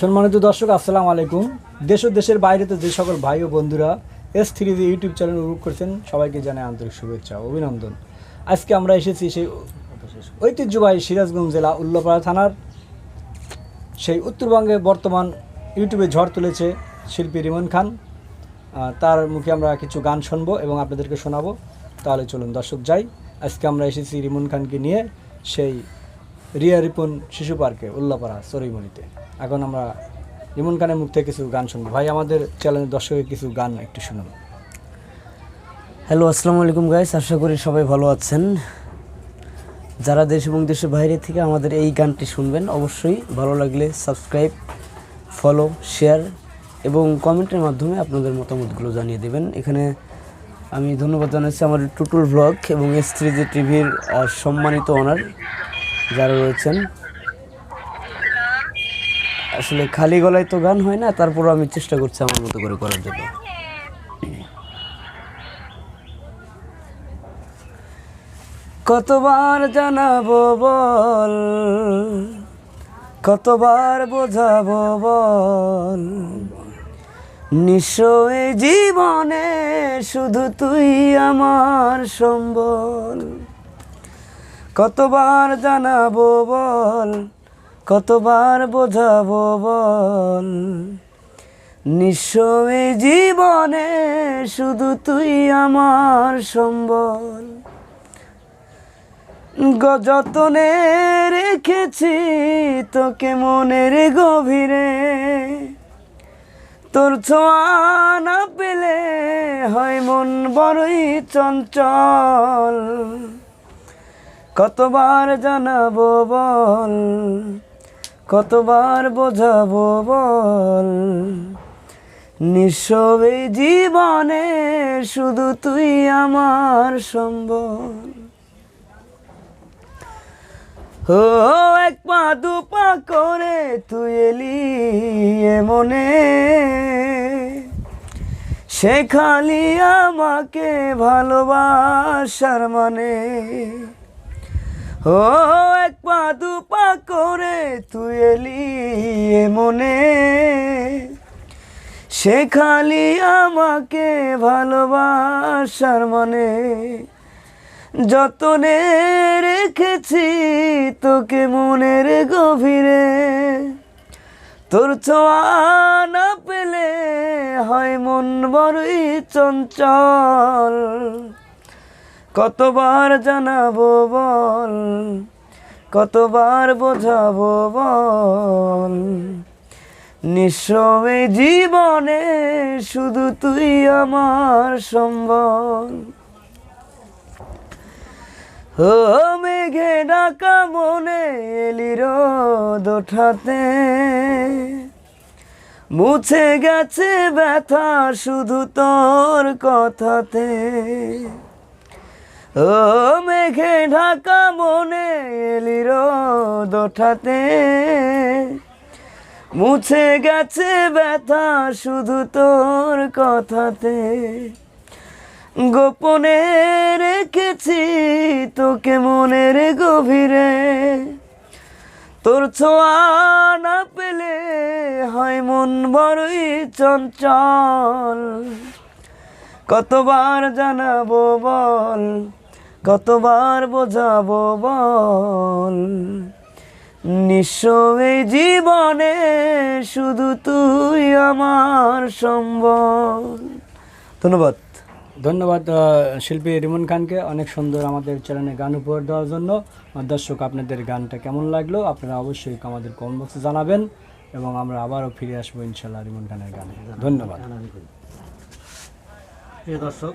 সম্মানিত দর্শক, আসসালামু আলাইকুম। দেশ ও দেশের বাইরেতে যে সকল ভাই ও বন্ধুরা এস থ্রি যে ইউটিউব চ্যানেল উপভোগ করছেন, সবাইকে জানাই আন্তরিক শুভেচ্ছা অভিনন্দন। আজকে আমরা এসেছি সেই ঐতিহ্যবাহী সিরাজগঞ্জ জেলা উল্লাপাড়া থানার। সেই উত্তরবঙ্গে বর্তমান ইউটিউবে ঝড় তুলেছে শিল্পী রিমন খান। তার মুখে আমরা কিছু গান শুনব এবং আপনাদেরকে শোনাবো। তাহলে চলুন দর্শক যাই। আজকে আমরা এসেছি রিমন খানকে নিয়ে সেই রিয়া রিপন শিশু পার্কে, উল্লাপাড়া, সরিমণিতে। এখন আমরা রিমন খানের মুখ থেকে কিছু গান শুনব। ভাই, আমাদের চ্যানেলের দর্শকের কিছু গান একটু শুনুন। হ্যালো আসসালামু আলাইকুম গাইস আশা করি সবাই ভালো আছেন। যারা দেশ এবং দেশের বাইরে থেকে আমাদের এই গানটি শুনবেন, অবশ্যই ভালো লাগলে সাবস্ক্রাইব ফলো শেয়ার এবং কমেন্টের মাধ্যমে আপনাদের মতামতগুলো জানিয়ে দেবেন। এখানে আমি ধন্যবাদ জানাচ্ছি আমার টুটুল ব্লগ এবং এস থ্রি টিভির সম্মানিত অনার যারা রয়েছেন। আসলে খালি গলায় তো গান হয় না, তারপরও আমি চেষ্টা করছি আমার মতো করে করার জন্য। কতবার জানাব বল, কতবার বোঝাবো বল নিশ্চয় জীবনে শুধু তুই আমার সম্বল। কতবার জানাব বল কতবার বোঝাবো বল? নিশ্চয় জীবনে শুধু তুই আমার সম্বল। গযতনে রেখেছি তোকে মনের গভীরে, তোর ছোঁয়া না পেলে হয় মন বড়ই চঞ্চল। কতবার জানাব বল? কতবার বোঝাবো বল? নিঃসবে জীবনে শুধু তুই আমার সম্বল। ও, এক পা দু পা করে তুই এলি মনে সে খালি আমাকে ভালোবাসার মানে। ও এক পা দু পা করে তুই এলি মনে। সে খালি আমাকে ভালোবাসার মানে। যতনে রেখেছি তোকে মনের গভীরে। তোর ছোঁয়া না পেলে হয় মন বড়ই চঞ্চল। কতবার জানাব বল? কতবার বোঝাবো বল? নিঃস্বমে জীবনে শুধু তুই আমার সম্বল। ও মেঘে ডাকা মনে এলি রোদ ওঠাতে। মুছে গেছে ব্যথা শুধু তোর কথাতে। ও মেঘে ঢাকা মনে এলি রোদ ওঠাতে। মুছে গেছে ব্যথা শুধু তোর কথাতে। গোপনে রেখেছি তোকে মনের গভীরে। তোর ছোঁয়া না পেলে হয় মন বড়ই চঞ্চল। কতবার জানাব বল কতবার বোঝাবো বল? নিঃস্বই জীবনে শুধু তুই আমার সম্বল। ধন্যবাদ। ধন্যবাদ শিল্পী রিমন খানকে অনেক সুন্দর আমাদের চ্যানেলে গান উপহার দেওয়ার জন্য। দর্শক আপনাদের গানটা কেমন লাগল আপনারা অবশ্যই আমাদের কমেন্ট বক্সে জানাবেন এবং আমরা আবারও ফিরে আসব ইনশাল্লাহ রিমন খানের গানে। ধন্যবাদ। প্রিয় দর্শক